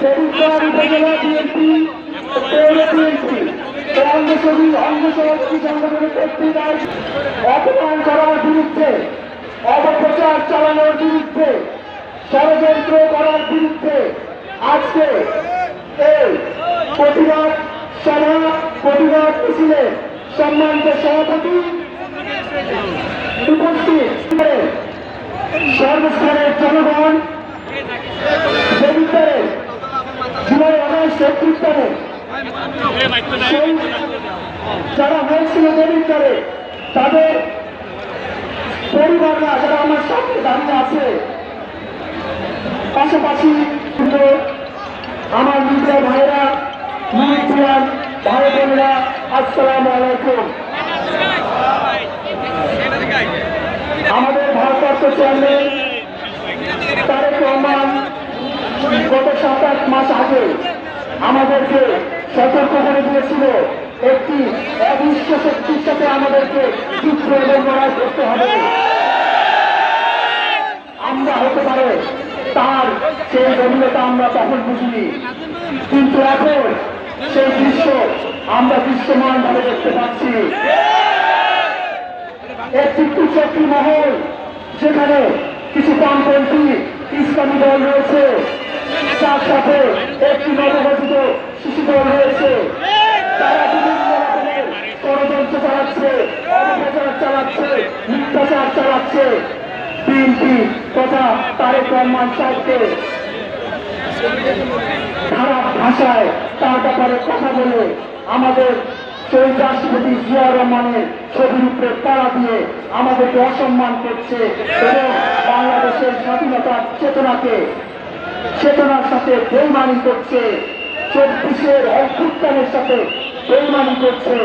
দেবিদ্বার উপজেলা বিএনপি পৌর বিএনপি অঙ্গসভী অঙ্গসভাপতি সংগঠনের কর্তৃদার অপমান করার বিরুদ্ধে অপপ্রচার চালানোর বিরুদ্ধে ষড়যন্ত্র করার বিরুদ্ধে আজকে এই প্রতিবাদ সভা প্রতিবাদ মিছিলে সম্মানিত সভাপতি উপস্থিত সর্বস্তরের জনগণ যারা হয়েছিল তাদের পরিবাররা যারা আমার সামনে দাঁড়িয়ে আছে, পাশাপাশি আমার মিডিয়া ভাইরা মিডিয়ার ভাই বোনেরা, আসসালামু আলাইকুম। আমাদের ভারপ্রাপ্ত চেয়ারম্যান আগে আমাদেরকে সতর্ক করে দিয়েছিল একটি অদৃশ্য শক্তির সাথে আমাদেরকে যুদ্ধ এবং লড়াই করতে হবে। আমরা হতে পারে তার সেই গভীরতা আমরা তখন বুঝিনি। কিন্তু এখন সেই দৃশ্য আমরা দৃশ্যমান ভাবে দেখতে পাচ্ছি। একটি কুশক্তি মহল যেখানে কিছু বামপন্থী ইসলামী দল রয়েছে। তার সাথে একটি নবগঠিত শিশু দল রয়েছে তারা ভাষায় তার কথা বলে আমাদের জিয়া রহমানের ছবির উপরে তারা দিয়ে আমাদেরকে অসম্মান করছে এবং বাংলাদেশের স্বাধীনতার চেতনাকে চেতনার সাথে বেমানি করছে। চব্বিশের অভ্যুত্থানের সাথে বেমানি করছে।